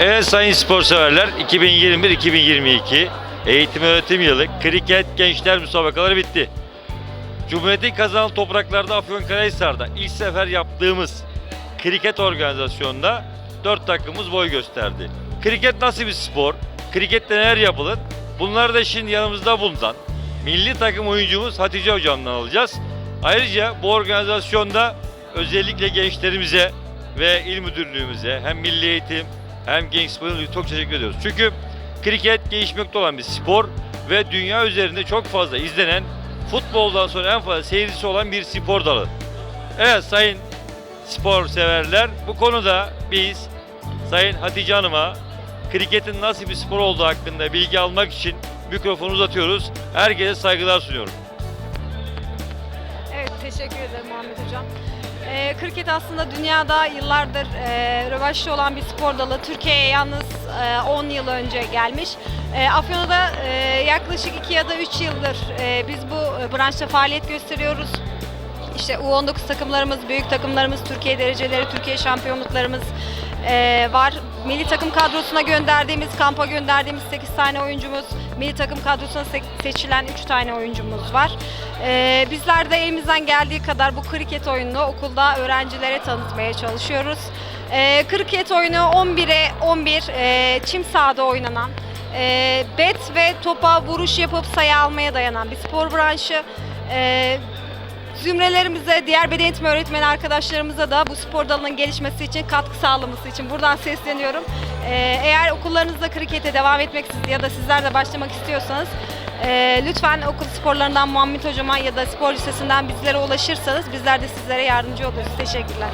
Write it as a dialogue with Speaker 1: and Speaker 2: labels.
Speaker 1: Evet sayın spor severler 2021-2022 eğitim öğretim yılı kriket gençler müsabakaları bitti. Cumhuriyeti kazanan topraklarda Afyonkarahisar'da ilk sefer yaptığımız kriket organizasyonunda 4 takımımız boy gösterdi. Kriket nasıl bir spor? Krikette neler yapılır? Bunları da şimdi yanımızda bulunan milli takım oyuncumuz Hatice Hocam'dan alacağız. Ayrıca bu organizasyonda özellikle gençlerimize ve il müdürlüğümüze hem milli eğitim hem genç sporun çok teşekkür ediyoruz. Çünkü kriket gelişmekte olan bir spor ve dünya üzerinde çok fazla izlenen futboldan sonra en fazla seyircisi olan bir spor dalı. Evet sayın spor severler bu konuda biz Sayın Hatice Hanım'a kriketin nasıl bir spor olduğu hakkında bilgi almak için mikrofonu uzatıyoruz. Herkese saygılar sunuyorum.
Speaker 2: Evet, teşekkür ederim Muhammed Hocam. Ee, kriket aslında dünyada yıllardır e, rövaşlı olan bir spor dalı. Türkiye'ye yalnız e, 10 yıl önce gelmiş. E, Afyon'da e, yaklaşık 2 ya da 3 yıldır e, biz bu e, branşta faaliyet gösteriyoruz. İşte U19 takımlarımız, büyük takımlarımız, Türkiye dereceleri, Türkiye şampiyonluklarımız e, var. Milli takım kadrosuna gönderdiğimiz, kampa gönderdiğimiz 8 tane oyuncumuz, milli takım kadrosuna se- seçilen 3 tane oyuncumuz var. E, bizler de elimizden geldiği kadar bu kriket oyununu okulda öğrencilere tanıtmaya çalışıyoruz. E, kriket oyunu 11'e 11 e, çim sahada oynanan, e, bet ve topa vuruş yapıp sayı almaya dayanan bir spor branşı. Zümrelerimize, diğer beden eğitimi öğretmeni arkadaşlarımıza da bu spor dalının gelişmesi için katkı sağlaması için buradan sesleniyorum. Ee, eğer okullarınızda krikete devam etmek ya da sizler de başlamak istiyorsanız e, lütfen okul sporlarından Muhammed Hocama ya da spor lisesinden bizlere ulaşırsanız bizler de sizlere yardımcı oluruz. Teşekkürler.